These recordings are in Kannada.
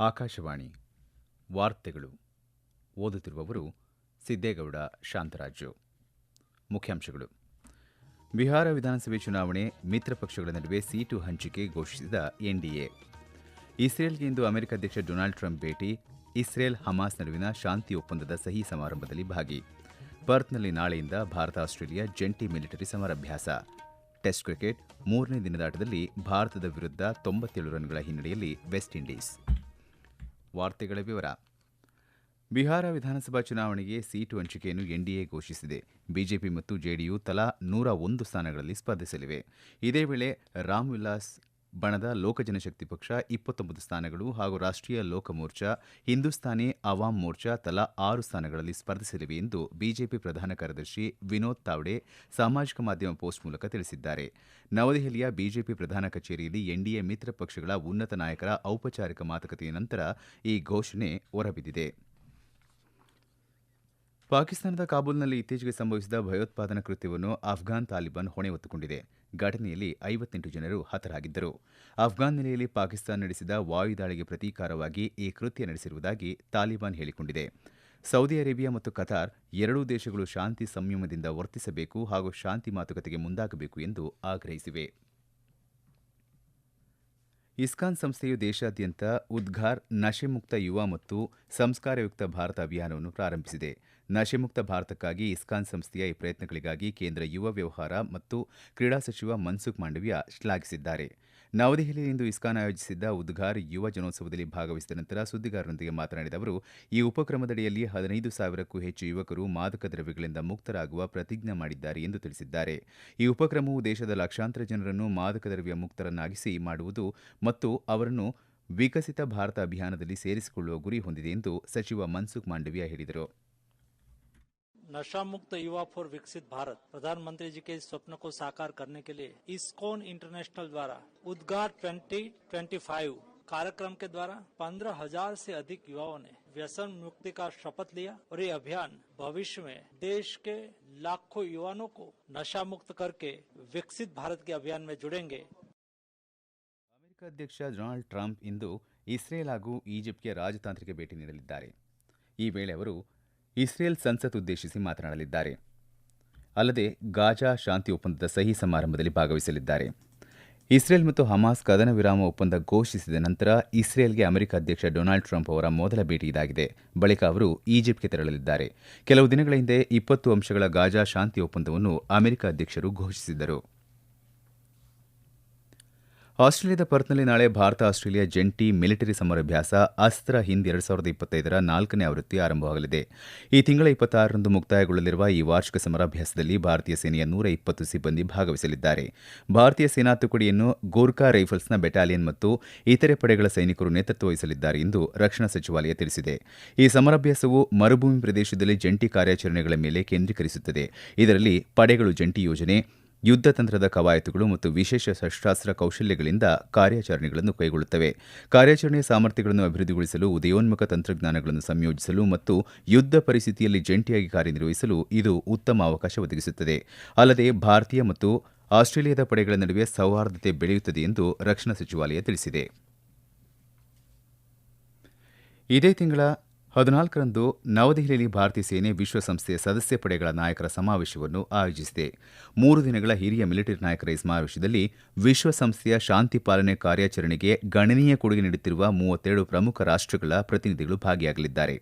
ಆಕಾಶವಾಣಿ ವಾರ್ತೆಗಳು ಓದುತ್ತಿರುವವರು ಸಿದ್ದೇಗೌಡ, ಶಾಂತರಾಜು. ಮುಖ್ಯಾಂಶಗಳು. ಬಿಹಾರ ವಿಧಾನಸಭೆ ಚುನಾವಣೆ ಮಿತ್ರ ಪಕ್ಷಗಳ ನಡುವೆ ಸೀಟು ಹಂಚಿಕೆ ಘೋಷಿಸಿದ ಎನ್ಡಿಎ. ಇಸ್ರೇಲ್ಗೆ ಇಂದು ಅಮೆರಿಕ ಅಧ್ಯಕ್ಷ ಡೊನಾಲ್ಡ್ ಟ್ರಂಪ್ ಭೇಟಿ, ಇಸ್ರೇಲ್ ಹಮಾಸ್ ನಡುವಿನ ಶಾಂತಿ ಒಪ್ಪಂದದ ಸಹಿ ಸಮಾರಂಭದಲ್ಲಿ ಭಾಗಿ. ಪರ್ತ್ನಲ್ಲಿ ನಾಳೆಯಿಂದ ಭಾರತ, ಆಸ್ಟ್ರೇಲಿಯಾ ಜಂಟಿ ಮಿಲಿಟರಿ ಸಮರಾಭ್ಯಾಸ. ಟೆಸ್ಟ್ ಕ್ರಿಕೆಟ್ ಮೂರನೇ ದಿನದಾಟದಲ್ಲಿ ಭಾರತದ ವಿರುದ್ಧ ತೊಂಬತ್ತೇಳು ರನ್ಗಳ ಹಿನ್ನಡೆಯಲ್ಲಿ ವೆಸ್ಟ್ ಇಂಡೀಸ್. ವಾರ್ತೆಗಳ ವಿವರ. ಬಿಹಾರ ವಿಧಾನಸಭಾ ಚುನಾವಣೆಗೆ ಸೀಟು ಹಂಚಿಕೆಯನ್ನು ಎನ್ಡಿಎ ಘೋಷಿಸಿದೆ. ಬಿಜೆಪಿ ಮತ್ತು ಜೆಡಿಯು ತಲಾ ನೂರ ಒಂದು ಸ್ಥಾನಗಳಲ್ಲಿ ಸ್ಪರ್ಧಿಸಲಿವೆ. ಇದೇ ವೇಳೆ ರಾಮ್ ವಿಲಾಸ್ ಲೋಕ ಜನಶಕ್ತಿ ಪಕ್ಷ ಇಪ್ಪತ್ತೊಂಬತ್ತು ಸ್ಥಾನಗಳು ಹಾಗೂ ರಾಷ್ಟೀಯ ಲೋಕ ಮೋರ್ಚಾ, ಹಿಂದೂಸ್ತಾನಿ ಅವಾಮ್ ಮೋರ್ಚಾ ತಲಾ ಆರು ಸ್ಥಾನಗಳಲ್ಲಿ ಸ್ಪರ್ಧಿಸಲಿವೆ ಎಂದು ಬಿಜೆಪಿ ಪ್ರಧಾನ ಕಾರ್ಯದರ್ಶಿ ವಿನೋದ್ ತಾವ್ಡೆ ಸಾಮಾಜಿಕ ಮಾಧ್ಯಮ ಪೋಸ್ಟ್ ಮೂಲಕ ತಿಳಿಸಿದ್ದಾರೆ. ನವದೆಹಲಿಯ ಬಿಜೆಪಿ ಪ್ರಧಾನ ಕಚೇರಿಯಲ್ಲಿ ಎನ್ಡಿಎ ಮಿತ್ರ ಪಕ್ಷಗಳ ಉನ್ನತ ನಾಯಕರ ಔಪಚಾರಿಕ ಮಾತುಕತೆಯ ನಂತರ ಈ ಘೋಷಣೆ ಹೊರಬಿದ್ದಿದೆ. ಪಾಕಿಸ್ತಾನದ ಕಾಬೂಲ್ನಲ್ಲಿ ಇತ್ತೀಚೆಗೆ ಸಂಭವಿಸಿದ ಭಯೋತ್ಪಾದನಾ ಕೃತ್ಯವನ್ನು ಅಫ್ಘಾನ್ ತಾಲಿಬಾನ್ ಹೊಣೆ ಹೊತ್ತುಕೊಂಡಿದೆ. ಘಟನೆಯಲ್ಲಿ ಐವತ್ತೆಂಟು ಜನರು ಹತರಾಗಿದ್ದರು. ಅಫ್ಘಾನ್ ನೆಲೆಯಲ್ಲಿ ಪಾಕಿಸ್ತಾನ ನಡೆಸಿದ ವಾಯುದಾಳಿಗೆ ಪ್ರತೀಕಾರವಾಗಿ ಈ ಕೃತ್ಯ ನಡೆಸಿರುವುದಾಗಿ ತಾಲಿಬಾನ್ ಹೇಳಿಕೊಂಡಿದೆ. ಸೌದಿ ಅರೇಬಿಯಾ ಮತ್ತು ಕತಾರ್ ಎರಡೂ ದೇಶಗಳು ಶಾಂತಿ ಸಂಯಮದಿಂದ ವರ್ತಿಸಬೇಕು ಹಾಗೂ ಶಾಂತಿ ಮಾತುಕತೆಗೆ ಮುಂದಾಗಬೇಕು ಎಂದು ಆಗ್ರಹಿಸಿವೆ. ಇಸ್ಕಾನ್ ಸಂಸ್ಥೆಯು ದೇಶಾದ್ಯಂತ ಉದ್ಘಾರ್, ನಶೆಮುಕ್ತ ಯುವ ಮತ್ತು ಸಂಸ್ಕಾರಯುಕ್ತ ಭಾರತ ಅಭಿಯಾನವನ್ನು ಪ್ರಾರಂಭಿಸಿದೆ. ನಶೆಮುಕ್ತ ಭಾರತಕ್ಕಾಗಿ ಇಸ್ಕಾನ್ ಸಂಸ್ಥೆಯ ಈ ಪ್ರಯತ್ನಗಳಿಗಾಗಿ ಕೇಂದ್ರ ಯುವ ವ್ಯವಹಾರ ಮತ್ತು ಕ್ರೀಡಾ ಸಚಿವ ಮನ್ಸುಖ್ ಮಾಂಡವಿಯಾ ಶ್ಲಾಘಿಸಿದ್ದಾರೆ. ನವದೆಹಲಿಯಲ್ಲಿಂದು ಇಸ್ಕಾನ್ ಆಯೋಜಿಸಿದ್ದ ಉದ್ಘಾರ್ ಯುವ ಜನೋತ್ಸವದಲ್ಲಿ ಭಾಗವಹಿಸಿದ ನಂತರ ಸುದ್ದಿಗಾರರೊಂದಿಗೆ ಮಾತನಾಡಿದ ಅವರು, ಈ ಉಪಕ್ರಮದಡಿಯಲ್ಲಿ ಹದಿನೈದು ಸಾವಿರಕ್ಕೂ ಹೆಚ್ಚು ಯುವಕರು ಮಾದಕ ದ್ರವ್ಯಗಳಿಂದ ಮುಕ್ತರಾಗುವ ಪ್ರತಿಜ್ಞೆ ಮಾಡಿದ್ದಾರೆ ಎಂದು ತಿಳಿಸಿದ್ದಾರೆ. ಈ ಉಪಕ್ರಮವು ದೇಶದ ಲಕ್ಷಾಂತರ ಜನರನ್ನು ಮಾದಕ ದ್ರವ್ಯ ಮುಕ್ತರನ್ನಾಗಿಸಿ ಮಾಡುವುದು ಮತ್ತು ಅವರನ್ನು ವಿಕಸಿತ ಭಾರತ ಅಭಿಯಾನದಲ್ಲಿ ಸೇರಿಸಿಕೊಳ್ಳುವ ಗುರಿ ಹೊಂದಿದೆ ಎಂದು ಸಚಿವ ಮನ್ಸುಖ್ ಮಾಂಡವಿಯಾ ಹೇಳಿದರು. नशा मुक्त युवा फॉर विकसित भारत प्रधानमंत्री जी के इस स्वप्न को साकार करने के लिए इस्कॉन इंटरनेशनल द्वारा उद्गार 2025 कार्यक्रम के द्वारा पंद्रह हजार से अधिक युवाओं ने व्यसन मुक्ति का शपथ लिया और ये अभियान भविष्य में देश के लाखों युवाओं को नशा मुक्त करके विकसित भारत के अभियान में जुड़ेंगे ಅಮೆರಿಕ ಅಧ್ಯಕ್ಷ ಡೊನಾಲ್ಡ್ ಟ್ರಂಪ್ ಇಂದು ಇಸ್ರೇಲ್ ಹಾಗೂ ಈಜಿಪ್ಟ್ಗೆ ರಾಜತಾಂತ್ರಿಕ ಭೇಟಿ ನೀಡಲಿದ್ದಾರೆ ಈ ವೇಳೆ ಅವರು ಇಸ್ರೇಲ್ ಸಂಸತ್ ಉದ್ದೇಶಿಸಿ ಮಾತನಾಡಲಿದ್ದಾರೆ. ಅಲ್ಲದೆ ಗಾಜಾ ಶಾಂತಿ ಒಪ್ಪಂದದ ಸಹಿ ಸಮಾರಂಭದಲ್ಲಿ ಭಾಗವಹಿಸಲಿದ್ದಾರೆ. ಇಸ್ರೇಲ್ ಮತ್ತು ಹಮಾಸ್ ಕದನ ವಿರಾಮ ಒಪ್ಪಂದ ಘೋಷಿಸಿದ ನಂತರ ಇಸ್ರೇಲ್ಗೆ ಅಮೆರಿಕ ಅಧ್ಯಕ್ಷ ಡೊನಾಲ್ಡ್ ಟ್ರಂಪ್ ಅವರ ಮೊದಲ ಭೇಟಿ ಇದಾಗಿದೆ. ಬಳಿಕ ಅವರು ಈಜಿಪ್ಟ್ಗೆ ತೆರಳಲಿದ್ದಾರೆ. ಕೆಲವು ದಿನಗಳ ಹಿಂದೆ ಇಪ್ಪತ್ತು ಅಂಶಗಳ ಗಾಜಾ ಶಾಂತಿ ಒಪ್ಪಂದವನ್ನು ಅಮೆರಿಕ ಅಧ್ಯಕ್ಷರು ಘೋಷಿಸಿದ್ದರು. ಆಸ್ಟ್ರೇಲಿಯಾದ ಪರ್ತ್ನಲ್ಲಿ ನಾಳೆ ಭಾರತ, ಆಸ್ಟ್ರೇಲಿಯಾ ಜಂಟಿ ಮಿಲಿಟರಿ ಸಮರಾಭ್ಯಾಸ. ಅಸ್ತ್ರ ಹಿಂದ್ ಎರಡ್ ಸಾವಿರದ ಇಪ್ಪತ್ತೈದರ ನಾಲ್ಕನೇ ಆವೃತ್ತಿ ಆರಂಭವಾಗಲಿದೆ. ಈ ತಿಂಗಳ ಇಪ್ಪತ್ತಾರರಂದು ಮುಕ್ತಾಯಗೊಳ್ಳಲಿರುವ ಈ ವಾರ್ಷಿಕ ಸಮರಾಭ್ಯಾಸದಲ್ಲಿ ಭಾರತೀಯ ಸೇನೆಯ ನೂರ ಇಪ್ಪತ್ತು ಸಿಬ್ಬಂದಿ ಭಾಗವಹಿಸಲಿದ್ದಾರೆ. ಭಾರತೀಯ ಸೇನಾ ತುಕಡಿಯನ್ನು ಗೋರ್ಖಾ ರೈಫಲ್ಸ್ನ ಬೆಟಾಲಿಯನ್ ಮತ್ತು ಇತರೆ ಪಡೆಗಳ ಸೈನಿಕರು ನೇತೃತ್ವ ವಹಿಸಲಿದ್ದಾರೆ ಎಂದು ರಕ್ಷಣಾ ಸಚಿವಾಲಯ ತಿಳಿಸಿದೆ. ಈ ಸಮರಾಭ್ಯಾಸವು ಮರುಭೂಮಿ ಪ್ರದೇಶದಲ್ಲಿ ಜಂಟಿ ಕಾರ್ಯಾಚರಣೆಗಳ ಮೇಲೆ ಕೇಂದ್ರೀಕರಿಸುತ್ತದೆ. ಇದರಲ್ಲಿ ಪಡೆಗಳು ಜಂಟಿ ಯೋಜನೆ ಯುದ್ಧ ತಂತ್ರದ ಕವಾಯತುಗಳು ಮತ್ತು ವಿಶೇಷ ಶಸ್ತ್ರಾಸ್ತ್ರ ಕೌಶಲ್ಯಗಳಿಂದ ಕಾರ್ಯಾಚರಣೆಗಳನ್ನು ಕೈಗೊಳ್ಳುತ್ತವೆ. ಕಾರ್ಯಾಚರಣೆಯ ಸಾಮರ್ಥ್ಯಗಳನ್ನು ಅಭಿವೃದ್ಧಿಗೊಳಿಸಲು, ಉದಯೋನ್ಮುಖ ತಂತ್ರಜ್ಞಾನಗಳನ್ನು ಸಂಯೋಜಿಸಲು ಮತ್ತು ಯುದ್ಧ ಪರಿಸ್ಥಿತಿಯಲ್ಲಿ ಜಂಟಿಯಾಗಿ ಕಾರ್ಯನಿರ್ವಹಿಸಲು ಇದು ಉತ್ತಮ ಅವಕಾಶ ಒದಗಿಸುತ್ತದೆ. ಅಲ್ಲದೆ ಭಾರತೀಯ ಮತ್ತು ಆಸ್ಟ್ರೇಲಿಯಾದ ಪಡೆಗಳ ನಡುವೆ ಸೌಹಾರ್ದತೆ ಬೆಳೆಯುತ್ತದೆ ಎಂದು ರಕ್ಷಣಾ ಸಚಿವಾಲಯ ತಿಳಿಸಿದೆ. ಇದೇ ತಿಂಗಳ ಹದಿನಾಲ್ಕರಂದು ನವದೆಹಲಿಯಲ್ಲಿ ಭಾರತೀಯ ಸೇನೆ ವಿಶ್ವಸಂಸ್ಥೆಯ ಸದಸ್ಯ ಪಡೆಗಳ ನಾಯಕರ ಸಮಾವೇಶವನ್ನು ಆಯೋಜಿಸಿದೆ. ಮೂರು ದಿನಗಳ ಹಿರಿಯ ಮಿಲಿಟರಿ ನಾಯಕರ ಈ ಸಮಾವೇಶದಲ್ಲಿ ವಿಶ್ವಸಂಸ್ಥೆಯ ಶಾಂತಿ ಪಾಲನೆ ಕಾರ್ಯಾಚರಣೆಗೆ ಗಣನೀಯ ಕೊಡುಗೆ ನೀಡುತ್ತಿರುವ ಮೂವತ್ತೆರಡು ಪ್ರಮುಖ ರಾಷ್ಟಗಳ ಪ್ರತಿನಿಧಿಗಳು ಭಾಗಿಯಾಗಲಿದ್ದಾರೆ.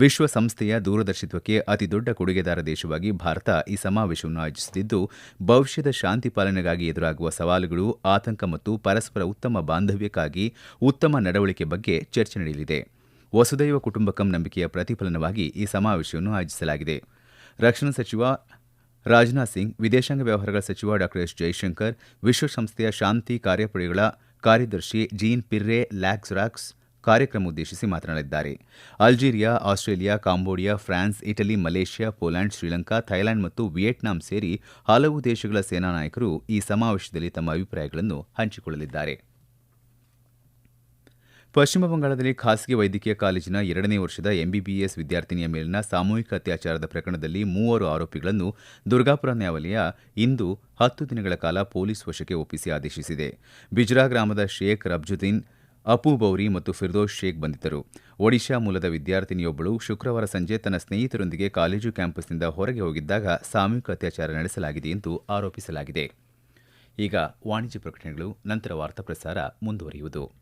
ವಿಶ್ವಸಂಸ್ಥೆಯ ದೂರದರ್ಶಿತ್ವಕ್ಕೆ ಅತಿದೊಡ್ಡ ಕೊಡುಗೆದಾರ ದೇಶವಾಗಿ ಭಾರತ ಈ ಸಮಾವೇಶವನ್ನು ಆಯೋಜಿಸುತ್ತಿದ್ದು, ಭವಿಷ್ಯದ ಶಾಂತಿ ಪಾಲನೆಗಾಗಿ ಎದುರಾಗುವ ಸವಾಲುಗಳು ಆತಂಕ ಮತ್ತು ಪರಸ್ಪರ ಉತ್ತಮ ಬಾಂಧವ್ಯಕ್ಕಾಗಿ ಉತ್ತಮ ನಡವಳಿಕೆ ಬಗ್ಗೆ ಚರ್ಚೆ ನಡೆಯಲಿದೆ. ವಸುದೈವ ಕುಟುಂಬಕಂ ನಂಬಿಕೆಯ ಪ್ರತಿಫಲನವಾಗಿ ಈ ಸಮಾವೇಶವನ್ನು ಆಯೋಜಿಸಲಾಗಿದೆ. ರಕ್ಷಣಾ ಸಚಿವ ರಾಜನಾಥ್ ಸಿಂಗ್, ವಿದೇಶಾಂಗ ವ್ಯವಹಾರಗಳ ಸಚಿವ ಡಾ. ಎಸ್. ಜೈಶಂಕರ್, ವಿಶ್ವಸಂಸ್ಥೆಯ ಶಾಂತಿ ಕಾರ್ಯಪಡೆಗಳ ಕಾರ್ಯದರ್ಶಿ ಜೀನ್ ಪಿರ್ರೆ ಲ್ಯಾಕ್ಸ್ರಾಕ್ಸ್ ಕಾರ್ಯಕ್ರಮ ಉದ್ದೇಶಿಸಿ ಮಾತನಾಡಲಿದ್ದಾರೆ. Algeria, Australia, Cambodia, France, Italy, Malaysia Poland Sri Lanka, Thailand ಮತ್ತು ವಿಯೆಟ್ನಾಂ ಸೇರಿ ಹಲವು ದೇಶಗಳ ಸೇನಾ ನಾಯಕರು ಈ ಸಮಾವೇಶದಲ್ಲಿ ತಮ್ಮ ಅಭಿಪ್ರಾಯಗಳನ್ನು ಹಂಚಿಕೊಳ್ಳಲಿದ್ದಾರೆ. ಪಶ್ಚಿಮ ಬಂಗಾಳದಲ್ಲಿ ಖಾಸಗಿ ವೈದ್ಯಕೀಯ ಕಾಲೇಜಿನ ಎರಡನೇ ವರ್ಷದ ಎಂಬಿಬಿಎಸ್ ವಿದ್ಯಾರ್ಥಿನಿಯ ಮೇಲಿನ ಸಾಮೂಹಿಕ ಅತ್ಯಾಚಾರದ ಪ್ರಕರಣದಲ್ಲಿ ಮೂವರು ಆರೋಪಿಗಳನ್ನು ದುರ್ಗಾಪುರ ನ್ಯಾಯಾಲಯ ಇಂದು ಹತ್ತು ದಿನಗಳ ಕಾಲ ಪೊಲೀಸ್ ವಶಕ್ಕೆ ಒಪ್ಪಿಸಿ ಆದೇಶಿಸಿದೆ. ಬಿಜ್ರಾ ಗ್ರಾಮದ ಶೇಖ್ ರಬ್ಜುದ್ದೀನ್, ಅಪು ಬೌರಿ ಮತ್ತು ಫಿರ್ದೋಸ್ ಶೇಖ್ ಬಂಧಿತರು. ಒಡಿಶಾ ಮೂಲದ ವಿದ್ಯಾರ್ಥಿನಿಯೊಬ್ಬಳು ಶುಕ್ರವಾರ ಸಂಜೆ ತನ್ನ ಸ್ನೇಹಿತರೊಂದಿಗೆ ಕಾಲೇಜು ಕ್ಯಾಂಪಸ್ನಿಂದ ಹೊರಗೆ ಹೋಗಿದ್ದಾಗ ಸಾಮೂಹಿಕ ಅತ್ಯಾಚಾರ ನಡೆಸಲಾಗಿದೆ ಎಂದು ಆರೋಪಿಸಲಾಗಿದೆ. ಈಗ ವಾಣಿಜ್ಯ ಪ್ರಕಟಣೆಗಳು, ನಂತರ ವಾರ್ತಾ ಪ್ರಸಾರ ಮುಂದುವರಿಯುವುದು.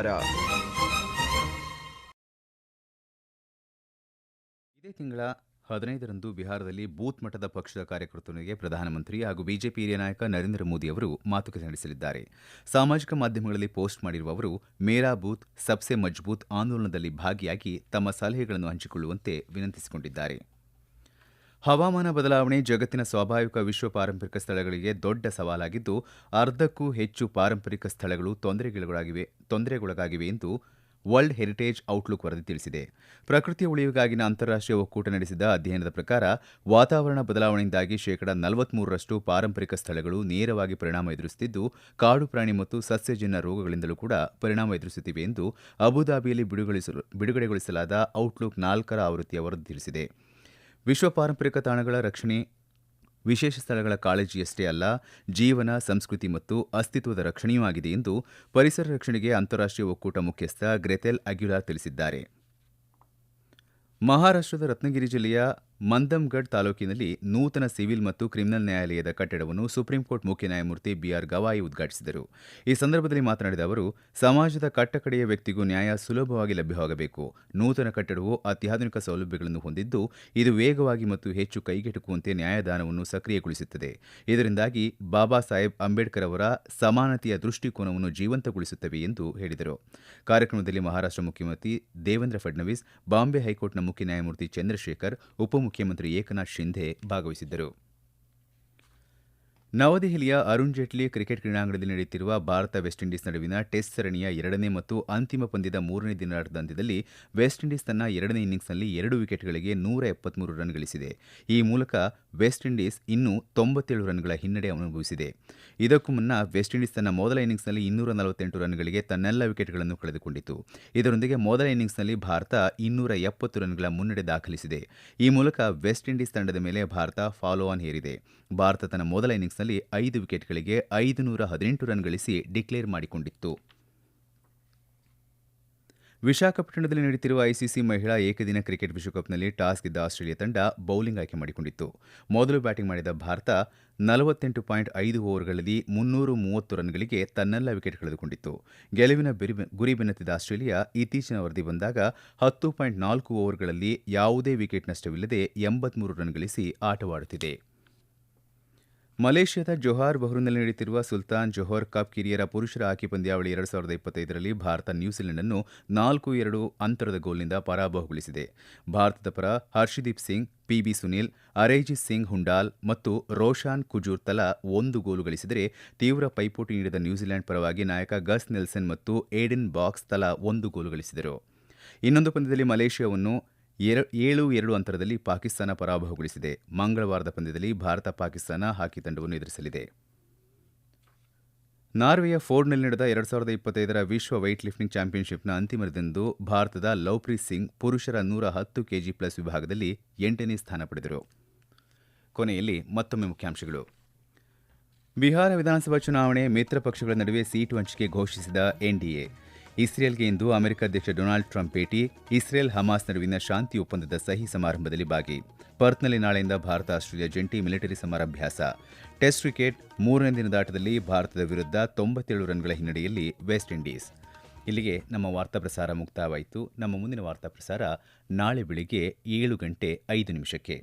ಇದೇ ತಿಂಗಳ ಹದಿನೈದರಂದು ಬಿಹಾರದಲ್ಲಿ ಬೂತ್ ಮಟ್ಟದ ಪಕ್ಷದ ಕಾರ್ಯಕರ್ತರೊಂದಿಗೆ ಪ್ರಧಾನಮಂತ್ರಿ ಹಾಗೂ ಬಿಜೆಪಿ ಹಿರಿಯ ನಾಯಕ ನರೇಂದ್ರ ಮೋದಿ ಅವರು ಮಾತುಕತೆ ನಡೆಸಲಿದ್ದಾರೆ. ಸಾಮಾಜಿಕ ಮಾಧ್ಯಮಗಳಲ್ಲಿ ಪೋಸ್ಟ್ ಮಾಡಿರುವ ಅವರು ಮೇರಾ ಬೂತ್, ಸಬ್ಸೆ ಮಜ್ಬೂತ್ ಆಂದೋಲನದಲ್ಲಿ ಭಾಗಿಯಾಗಿ ತಮ್ಮ ಸಲಹೆಗಳನ್ನು ಹಂಚಿಕೊಳ್ಳುವಂತೆ ವಿನಂತಿಸಿಕೊಂಡಿದ್ದಾರೆ. ಹವಾಮಾನ ಬದಲಾವಣೆ ಜಗತ್ತಿನ ಸ್ವಾಭಾವಿಕ ವಿಶ್ವ ಪಾರಂಪರಿಕ ಸ್ಥಳಗಳಿಗೆ ದೊಡ್ಡ ಸವಾಲಾಗಿದ್ದು, ಅರ್ಧಕ್ಕೂ ಹೆಚ್ಚು ಪಾರಂಪರಿಕ ಸ್ಥಳಗಳು ತೊಂದರೆಗೊಳಗಾಗಿವೆ ತೊಂದರೆಗೊಳಗಾಗಿವೆ ಎಂದು ವರ್ಲ್ಡ್ ಹೆರಿಟೇಜ್ ಔಟ್ಲುಕ್ ವರದಿ ತಿಳಿಸಿದೆ. ಪ್ರಕೃತಿಯ ಉಳಿವಿಗಾಗಿನ ಅಂತಾರಾಷ್ಟ್ರೀಯ ಒಕ್ಕೂಟ ನಡೆಸಿದ ಅಧ್ಯಯನದ ಪ್ರಕಾರ, ವಾತಾವರಣ ಬದಲಾವಣೆಯಿಂದಾಗಿ ಶೇಕಡಾ ನಲವತ್ಮೂರರಷ್ಟು ಪಾರಂಪರಿಕ ಸ್ಥಳಗಳು ನೇರವಾಗಿ ಪರಿಣಾಮ ಎದುರಿಸುತ್ತಿದ್ದು, ಕಾಡು ಪ್ರಾಣಿ ಮತ್ತು ಸಸ್ಯಜನ್ಯ ರೋಗಗಳಿಂದಲೂ ಕೂಡ ಪರಿಣಾಮ ಎದುರಿಸುತ್ತಿವೆ ಎಂದು ಅಬುದಾಬಿಯಲ್ಲಿ ಬಿಡುಗಡೆಗೊಳಿಸಲಾದ ಔಟ್ಲುಕ್ ನಾಲ್ಕರ ಆವೃತ್ತಿಯ ವರದಿ ತಿಳಿಸಿದೆ. ವಿಶ್ವ ಪಾರಂಪರಿಕ ತಾಣಗಳ ರಕ್ಷಣೆ ವಿಶೇಷ ಸ್ಥಳಗಳ ಕಾಳಜಿಯಷ್ಟೇ ಅಲ್ಲ, ಜೀವನ, ಸಂಸ್ಕೃತಿ ಮತ್ತು ಅಸ್ತಿತ್ವದ ರಕ್ಷಣೆಯೂ ಆಗಿದೆ ಎಂದು ಪರಿಸರ ರಕ್ಷಣೆಗೆ ಅಂತಾರಾಷ್ಟೀಯ ಒಕ್ಕೂಟ ಮುಖ್ಯಸ್ಥ ಗ್ರೆತೆಲ್ ಅಗ್ಯುಲಾರ್ ತಿಳಿಸಿದ್ದಾರೆ. ಮಹಾರಾಷ್ಟದ ರತ್ನಗಿರಿ ಜಿಲ್ಲೆಯ ಮಂದಮ್ಗಢ್ ತಾಲೂಕಿನಲ್ಲಿ ನೂತನ ಸಿವಿಲ್ ಮತ್ತು ಕ್ರಿಮಿನಲ್ ನ್ಯಾಯಾಲಯದ ಕಟ್ಟಡವನ್ನು ಸುಪ್ರೀಂ ಕೋರ್ಟ್ ಮುಖ್ಯ ನ್ಯಾಯಮೂರ್ತಿ ಬಿಆರ್ ಗವಾಯಿ ಉದ್ಘಾಟಿಸಿದರು. ಈ ಸಂದರ್ಭದಲ್ಲಿ ಮಾತನಾಡಿದ ಅವರು, ಸಮಾಜದ ಕಟ್ಟಕಡೆಯ ವ್ಯಕ್ತಿಗೂ ನ್ಯಾಯ ಸುಲಭವಾಗಿ ಲಭ್ಯವಾಗಬೇಕು. ನೂತನ ಕಟ್ಟಡವು ಅತ್ಯಾಧುನಿಕ ಸೌಲಭ್ಯಗಳನ್ನು ಹೊಂದಿದ್ದು, ಇದು ವೇಗವಾಗಿ ಮತ್ತು ಹೆಚ್ಚು ಕೈಗೆಟುಕುವಂತೆ ನ್ಯಾಯದಾನವನ್ನು ಸಕ್ರಿಯಗೊಳಿಸುತ್ತದೆ. ಇದರಿಂದಾಗಿ ಬಾಬಾ ಸಾಹೇಬ್ ಅಂಬೇಡ್ಕರ್ ಅವರ ಸಮಾನತೆಯ ದೃಷ್ಟಿಕೋನವನ್ನು ಜೀವಂತಗೊಳಿಸುತ್ತವೆ ಎಂದು ಹೇಳಿದರು. ಕಾರ್ಯಕ್ರಮದಲ್ಲಿ ಮಹಾರಾಷ್ಟ್ರ ಮುಖ್ಯಮಂತ್ರಿ ದೇವೇಂದ್ರ ಫಡ್ನವೀಸ್, ಬಾಂಬೆ ಹೈಕೋರ್ಟ್ನ ಮುಖ್ಯ ನ್ಯಾಯಮೂರ್ತಿ ಚಂದ್ರಶೇಖರ್ ಉಪಮುಖ್ಯಮಂತ್ರಿ ಏಕನಾಥ್ ಶಿಂಧೆ ಭಾಗವಹಿಸಿದ್ದರು. ನವದೆಹಲಿಯ ಅರುಣ್ ಜೇಟ್ಲಿ ಕ್ರಿಕೆಟ್ ಕ್ರೀಡಾಂಗಣದಲ್ಲಿ ನಡೆಯುತ್ತಿರುವ ಭಾರತ ವೆಸ್ಟ್ ಇಂಡೀಸ್ ನಡುವಿನ ಟೆಸ್ಟ್ ಸರಣಿಯ ಎರಡನೇ ಮತ್ತು ಅಂತಿಮ ಪಂದ್ಯದ ಮೂರನೇ ದಿನದ ವೆಸ್ಟ್ ಇಂಡೀಸ್ ತನ್ನ ಎರಡನೇ ಇನ್ನಿಂಗ್ಸ್ನಲ್ಲಿ ಎರಡು ವಿಕೆಟ್ಗಳಿಗೆ ನೂರ ಎಪ್ಪತ್ಮೂರು ರನ್ ಗಳಿಸಿದೆ. ಈ ಮೂಲಕ ವೆಸ್ಟ್ ಇಂಡೀಸ್ ಇನ್ನೂ ತೊಂಬತ್ತೇಳು ರನ್ಗಳ ಹಿನ್ನಡೆ ಅನುಭವಿಸಿದೆ. ಇದಕ್ಕೂ ಮುನ್ನ ವೆಸ್ಟ್ ಇಂಡೀಸ್ ತನ್ನ ಮೊದಲ ಇನ್ನಿಂಗ್ಸ್ನಲ್ಲಿ ಇನ್ನೂರ ನಲವತ್ತೆಂಟು ರನ್ಗಳಿಗೆ ತನ್ನೆಲ್ಲ ವಿಕೆಟ್ಗಳನ್ನು ಕಳೆದುಕೊಂಡಿತು. ಇದರೊಂದಿಗೆ ಮೊದಲ ಇನ್ನಿಂಗ್ಸ್ನಲ್ಲಿ ಭಾರತ ಇನ್ನೂರ ಎಪ್ಪತ್ತು ರನ್ಗಳ ಮುನ್ನಡೆ ದಾಖಲಿಸಿದೆ. ಈ ಮೂಲಕ ವೆಸ್ಟ್ ಇಂಡೀಸ್ ತಂಡದ ಮೇಲೆ ಭಾರತ ಫಾಲೋ ಆನ್ ಹೇರಿದೆ. ಭಾರತ ತನ್ನ ಮೊದಲ ಇನ್ನಿಂಗ್ಸ್ನಲ್ಲಿ ಐದು ವಿಕೆಟ್ಗಳಿಗೆ ಐದುನೂರ ಹದಿನೆಂಟು ರನ್ ಗಳಿಸಿ ಡಿಕ್ಲೇರ್ ಮಾಡಿಕೊಂಡಿತ್ತು. ವಿಶಾಖಪಟ್ಟಣದಲ್ಲಿ ನಡೆಯುತ್ತಿರುವ ಐಸಿಸಿ ಮಹಿಳಾ ಏಕದಿನ ಕ್ರಿಕೆಟ್ ವಿಶ್ವಕಪ್ನಲ್ಲಿ ಟಾಸ್ ಗೆದ್ದ ಆಸ್ಟ್ರೇಲಿಯಾ ತಂಡ ಬೌಲಿಂಗ್ ಆಯ್ಕೆ ಮಾಡಿಕೊಂಡಿತ್ತು. ಮೊದಲು ಬ್ಯಾಟಿಂಗ್ ಮಾಡಿದ ಭಾರತ ನಲವತ್ತೆಂಟು ಪಾಯಿಂಟ್ ಐದು ಓವರ್ಗಳಲ್ಲಿ ಮುನ್ನೂರು ಮೂವತ್ತು ರನ್ಗಳಿಗೆ ತನ್ನೆಲ್ಲ ವಿಕೆಟ್ ಕಳೆದುಕೊಂಡಿತ್ತು. ಗೆಲುವಿನ ಗುರಿ ಬೆನ್ನತ್ತಿದ ಆಸ್ಟ್ರೇಲಿಯಾ ಇತ್ತೀಚಿನ ವರದಿ ಬಂದಾಗ ಹತ್ತು ಪಾಯಿಂಟ್ ನಾಲ್ಕು ಓವರ್ಗಳಲ್ಲಿ ಯಾವುದೇ ವಿಕೆಟ್ ನಷ್ಟವಿಲ್ಲದೆ ಎಂಬತ್ಮೂರು ರನ್ ಗಳಿಸಿ ಆಟವಾಡುತ್ತಿದೆ. ಮಲೇಷ್ಯಾದ ಜೊಹಾರ್ ಬಹ್ರೂನ್ನಲ್ಲಿ ನಡೆಯುತ್ತಿರುವ ಸುಲ್ತಾನ್ ಜೊಹರ್ ಕಪ್ ಕಿರಿಯರ ಪುರುಷರ ಹಾಕಿ ಪಂದ್ಯಾವಳಿ ಎರಡು ಸಾವಿರದ ಇಪ್ಪತ್ತೈದರಲ್ಲಿ ಭಾರತ ನ್ಯೂಜಿಲೆಂಡ್ ಅನ್ನು ನಾಲ್ಕು ಎರಡು ಅಂತರದ ಗೋಲ್ನಿಂದ ಪರಾಭವಗೊಳಿಸಿದೆ. ಭಾರತದ ಪರ ಹರ್ಷದೀಪ್ ಸಿಂಗ್, ಪಿಬಿ ಸುನೀಲ್, ಅರೇಜಿತ್ ಸಿಂಗ್ ಹುಂಡಾಲ್ ಮತ್ತು ರೋಷಾನ್ ಕುಜೂರ್ ತಲಾ ಒಂದು ಗೋಲು ಗಳಿಸಿದರೆ ತೀವ್ರ ಪೈಪೋಟಿ ನೀಡಿದ ನ್ಯೂಜಿಲೆಂಡ್ ಪರವಾಗಿ ನಾಯಕ ಗಸ್ ನೆಲ್ಸನ್ ಮತ್ತು ಏಡೆನ್ ಬಾಕ್ಸ್ ತಲಾ ಒಂದು ಗೋಲು ಗಳಿಸಿದರು. ಇನ್ನೊಂದು ಪಂದ್ಯದಲ್ಲಿ ಮಲೇಷ್ಯಾವನ್ನು ಏಳು ಎರಡು ಅಂತರದಲ್ಲಿ ಪಾಕಿಸ್ತಾನ ಪರಾಭವಗೊಳಿಸಿದೆ. ಮಂಗಳವಾರದ ಪಂದ್ಯದಲ್ಲಿ ಭಾರತ ಪಾಕಿಸ್ತಾನ ಹಾಕಿ ತಂಡವನ್ನು ಎದುರಿಸಲಿದೆ. ನಾರ್ವೆಯ ಫೋರ್ಡ್ನಲ್ಲಿ ನಡೆದ ಎರಡು ಸಾವಿರದ ಇಪ್ಪತ್ತೈದರ ವಿಶ್ವ ವೈಟ್ ಲಿಫ್ಟಿಂಗ್ ಚಾಂಪಿಯನ್ಶಿಪ್ನ ಅಂತಿಮ ದಿನದಂದು ಭಾರತದ ಲವ್ಪ್ರೀತ್ ಸಿಂಗ್ ಪುರುಷರ ನೂರ ಹತ್ತು ಕೆಜಿ ಪ್ಲಸ್ ವಿಭಾಗದಲ್ಲಿ ಎಂಟನೇ ಸ್ಥಾನ ಪಡೆದರು. ಕೊನೆಯಲ್ಲಿ ಮತ್ತೊಮ್ಮೆ ಮುಖ್ಯಾಂಶಗಳು. ಬಿಹಾರ ವಿಧಾನಸಭಾ ಚುನಾವಣೆ ಮಿತ್ರ ಪಕ್ಷಗಳ ನಡುವೆ ಸೀಟು ಹಂಚಿಕೆ ಘೋಷಿಸಿದ ಎನ್ಡಿಎ. ಇಸ್ರೇಲ್ಗೆ ಇಂದು ಅಮೆರಿಕ ಅಧ್ಯಕ್ಷ ಡೊನಾಲ್ಡ್ ಟ್ರಂಪ್ ಭೇಟಿ, ಇಸ್ರೇಲ್ ಹಮಾಸ್ ನಡುವಿನ ಶಾಂತಿ ಒಪ್ಪಂದದ ಸಹಿ ಸಮಾರಂಭದಲ್ಲಿ ಭಾಗಿ. ಪರ್ತ್ನಲ್ಲಿ ನಾಳೆಯಿಂದ ಭಾರತ, ಆಸ್ಟ್ರೇಲಿಯಾ ಜಂಟಿ ಮಿಲಿಟರಿ ಸಮರಾಭ್ಯಾಸ. ಟೆಸ್ಟ್ ಕ್ರಿಕೆಟ್ ಮೂರನೇ ದಿನದ ಆಟದಲ್ಲಿ ಭಾರತದ ವಿರುದ್ಧ ತೊಂಬತ್ತೇಳು ರನ್ಗಳ ಹಿನ್ನಡೆಯಲ್ಲಿ ವೆಸ್ಟ್ ಇಂಡೀಸ್. ಇಲ್ಲಿಗೆ ನಮ್ಮ ವಾರ್ತಾ ಪ್ರಸಾರ ಮುಕ್ತಾಯವಾಯಿತು. ನಮ್ಮ ಮುಂದಿನ ವಾರ್ತಾ ಪ್ರಸಾರ ನಾಳೆ ಬೆಳಿಗ್ಗೆ ಏಳು ಗಂಟೆ ಐದು ನಿಮಿಷಕ್ಕೆ.